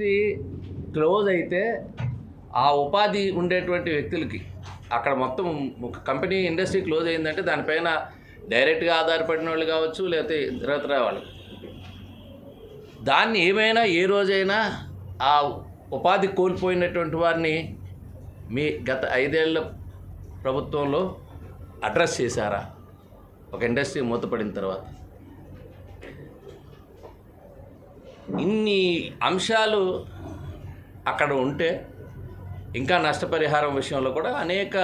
Industry close అయితే ఆ ఉపాధి ఉండేటువంటి వ్యక్తులకి అక్కడ మొత్తం ఒక కంపెనీ ఇండస్ట్రీ క్లోజ్ అయిందంటే దానిపైన డైరెక్ట్గా ఆధారపడిన వాళ్ళు కావచ్చు లేకపోతే ఇతరత్ర వాళ్ళు. దాన్ని ఏమైనా ఏ రోజైనా ఆ ఉపాధి కోల్పోయినటువంటి వారిని మీ గత ఐదేళ్ళ ప్రభుత్వంలో అడ్రస్ చేశారా? ఒక ఇండస్ట్రీ మూతపడిన తర్వాత. ఇన్ని అంశాలు అక్కడ ఉంటే ఇంకా నష్టపరిహారం విషయంలో కూడా అనేక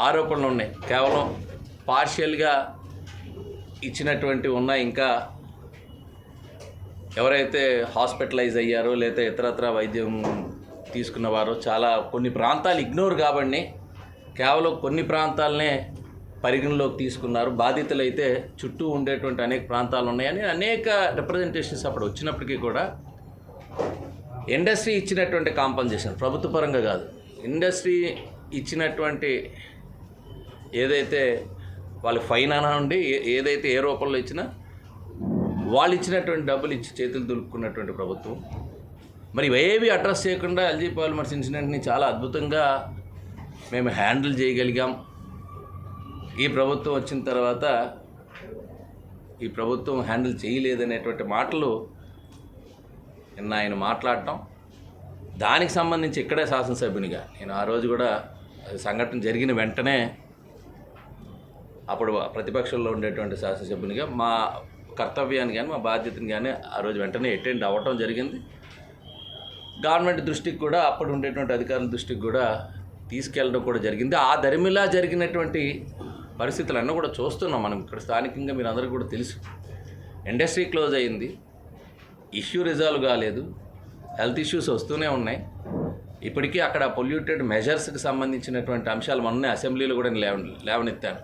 ఆరోపణలు ఉన్నాయి. కేవలం పార్షియల్గా ఇచ్చినటువంటి ఉన్నాయి. ఇంకా ఎవరైతే హాస్పిటలైజ్ అయ్యారో లేదా ఇతరత్ర వైద్యం తీసుకున్నవారో చాలా కొన్ని ప్రాంతాలు ఇగ్నోర్ కాబట్టి కేవలం కొన్ని ప్రాంతాలనే పరిగణలోకి తీసుకున్నారు. బాధితులు అయితే చుట్టూ ఉండేటువంటి అనేక ప్రాంతాలు ఉన్నాయని అనేక రిప్రజెంటేషన్స్ అప్పుడు వచ్చినప్పటికీ కూడా ఇండస్ట్రీ ఇచ్చినటువంటి కాంపన్సేషన్ ప్రభుత్వ పరంగా కాదు. ఇండస్ట్రీ ఇచ్చినటువంటి ఏదైతే వాళ్ళు ఫైన్ అనండి ఏ- ఏదైతే ఏ రూపంలో ఇచ్చినా వాళ్ళు ఇచ్చినటువంటి డబ్బులు ఇచ్చి చేతులు దులుపుకున్నటువంటి ప్రభుత్వం. మరి ఇవేవి అడ్రస్ చేయకుండా ఎల్జీ పాలిమర్స్ ఇన్సిడెంట్ని చాలా అద్భుతంగా మేము హ్యాండిల్ చేయగలిగాం. ఈ ప్రభుత్వం వచ్చిన తర్వాత ఈ ప్రభుత్వం హ్యాండిల్ చేయలేదనేటువంటి మాటలు నిన్న ఆయన మాట్లాడటం. దానికి సంబంధించి ఇక్కడే శాసనసభ్యునిగా నేను ఆ రోజు కూడా సంఘటన జరిగిన వెంటనే అప్పుడు ప్రతిపక్షంలో ఉండేటువంటి శాసనసభ్యునిగా మా కర్తవ్యాన్ని కానీ మా బాధ్యతని కానీ ఆ రోజు వెంటనే అటెండ్ అవ్వటం జరిగింది. గవర్నమెంట్ దృష్టికి కూడా అప్పుడు ఉండేటువంటి అధికారుల దృష్టికి కూడా తీసుకెళ్ళడం కూడా జరిగింది. ఆ దరిమిలా జరిగినటువంటి పరిస్థితులన్నీ కూడా చూస్తున్నాం మనం ఇక్కడ స్థానికంగా మీరు అందరికీ కూడా తెలుసు. ఇండస్ట్రీ క్లోజ్ అయింది. ఇష్యూ రిజాల్వ్ కాలేదు. హెల్త్ ఇష్యూస్ వస్తూనే ఉన్నాయి. ఇప్పటికీ అక్కడ పొల్యూటెడ్ మెజర్స్కి సంబంధించినటువంటి అంశాలు మొన్న అసెంబ్లీలో కూడా నేను లేవ లేవనెత్తాను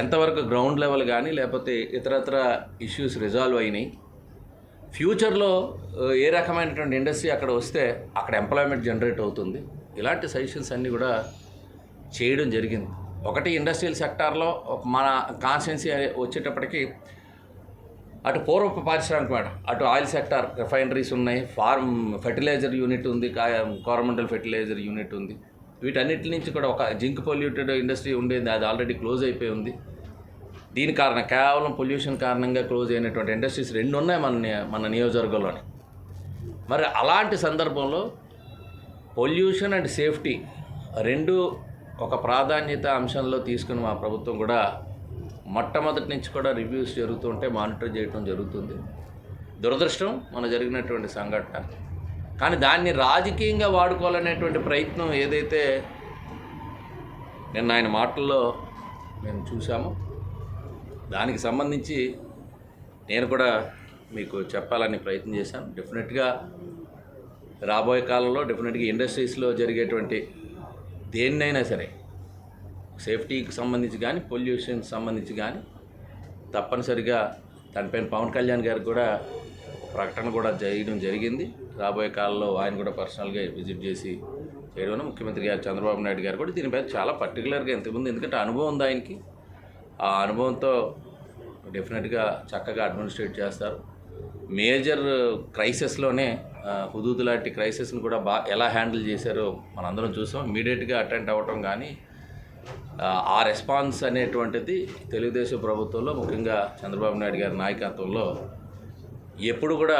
ఎంతవరకు గ్రౌండ్ లెవెల్ కానీ లేకపోతే ఇతరత్ర ఇష్యూస్ రిజాల్వ్ అయినాయి. ఫ్యూచర్లో ఏ రకమైనటువంటి ఇండస్ట్రీ అక్కడ వస్తే అక్కడ ఎంప్లాయ్మెంట్ జనరేట్ అవుతుంది. ఇలాంటి సజెషన్స్ అన్నీ కూడా చేయడం జరిగింది. ఒకటి ఇండస్ట్రియల్ సెక్టార్లో మన కాన్స్టిట్యున్సీ వచ్చేటప్పటికి అటు పూర్వపు పారిశ్రామిక మేడం అటు ఆయిల్ సెక్టార్ రిఫైనరీస్ ఉన్నాయి ఫార్మ్ ఫెర్టిలైజర్ యూనిట్ ఉంది కోరమండల్ ఫెర్టిలైజర్ యూనిట్ ఉంది. వీటన్నిటి నుంచి కూడా ఒక జింక్ పొల్యూటెడ్ ఇండస్ట్రీ ఉండేది అది ఆల్రెడీ క్లోజ్ అయిపోయి ఉంది. దీని కారణం కేవలం పొల్యూషన్ కారణంగా క్లోజ్ అయినటువంటి ఇండస్ట్రీస్ రెండు ఉన్నాయి మన మన నియోజకవర్గంలోని. మరి అలాంటి సందర్భంలో పొల్యూషన్ అండ్ సేఫ్టీ రెండు ఒక ప్రాధాన్యత అంశంలో తీసుకుని మా ప్రభుత్వం కూడా మొట్టమొదటి నుంచి కూడా రివ్యూస్ జరుగుతుంటే మానిటర్ చేయడం జరుగుతుంది. దురదృష్టం మన జరిగినటువంటి సంఘటన. కానీ దాన్ని రాజకీయంగా వాడుకోవాలనేటువంటి ప్రయత్నం ఏదైతే నిన్న ఆయన మాటల్లో మేము చూసామో దానికి సంబంధించి నేను కూడా మీకు చెప్పాలని ప్రయత్నం చేశాను. డెఫినెట్గా రాబోయే కాలంలో డెఫినెట్గా ఇండస్ట్రీస్లో జరిగేటువంటి దేన్నైనా సరే సేఫ్టీకి సంబంధించి కానీ పొల్యూషన్ సంబంధించి కానీ తప్పనిసరిగా దానిపైన పవన్ కళ్యాణ్ గారికి కూడా ప్రకటన కూడా చేయడం జరిగింది. రాబోయే కాలంలో ఆయన కూడా పర్సనల్గా విజిట్ చేసి చేయడం ముఖ్యమంత్రి గారు చంద్రబాబు నాయుడు గారు కూడా దీనిపై చాలా పర్టికులర్గా ఇంతకుముందు ఎందుకంటే అనుభవం ఉంది ఆయనకి. ఆ అనుభవంతో డెఫినెట్గా చక్కగా అడ్మినిస్ట్రేట్ చేస్తారు. మేజర్ క్రైసిస్లోనే హుదూద్ లాంటి క్రైసిస్ని కూడా బా ఎలా హ్యాండిల్ చేశారో మనందరం చూసాం. ఇమీడియట్గా అటెండ్ అవ్వటం కానీ ఆ, రెస్పాన్స్ అనేటువంటిది తెలుగుదేశం ప్రభుత్వంలో ముఖ్యంగా చంద్రబాబు నాయుడు గారి నాయకత్వంలో ఎప్పుడు కూడా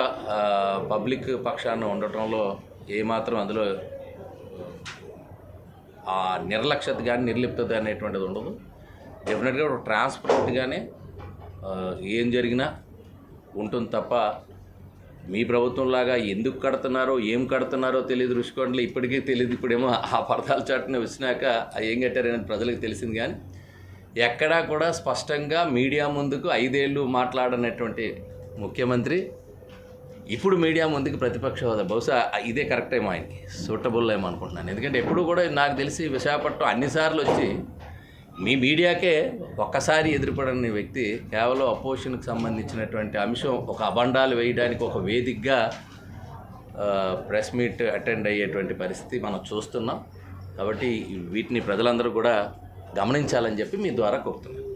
పబ్లిక్ పక్షాన ఉండటంలో ఏమాత్రం అందులో ఆ నిర్లక్ష్యత కానీ నిర్లిప్తత అనేటువంటిది ఉండదు. డెఫినెట్గా ట్రాన్స్పరెంట్గానే ఏం జరిగినా ఉంటుంది తప్ప మీ ప్రభుత్వంలాగా ఎందుకు కడుతున్నారో ఏం కడుతున్నారో తెలియదు రుషికొండలు. ఇప్పటికీ తెలియదు. ఇప్పుడేమో ఆ పరదాల చాటున వచ్చినాక ఏం కట్టారనేది ప్రజలకు తెలిసింది కానీ ఎక్కడా కూడా స్పష్టంగా మీడియా ముందుకు ఐదేళ్ళు మాట్లాడనటువంటి ముఖ్యమంత్రి ఇప్పుడు మీడియా ముందుకు ప్రతిపక్ష హోదా. బహుశా ఇదే కరెక్ట్ ఏమో ఆయనకి. సూటబుల్ ఏమో అనుకుంటున్నాను. ఎందుకంటే ఎప్పుడు కూడా నాకు తెలిసి విశాఖపట్నం అన్నిసార్లు వచ్చి మీ మీడియాకే ఒక్కసారి ఎదురుపడని వ్యక్తి కేవలం అపోజిషన్కి సంబంధించినటువంటి అంశం ఒక అబండాలు వేయడానికి ఒక వేదికగా ప్రెస్ మీట్ అటెండ్ అయ్యేటువంటి పరిస్థితి మనం చూస్తున్నాం. కాబట్టి వీటిని ప్రజలందరూ కూడా గమనించాలని చెప్పి మీ ద్వారా కోరుతున్నాను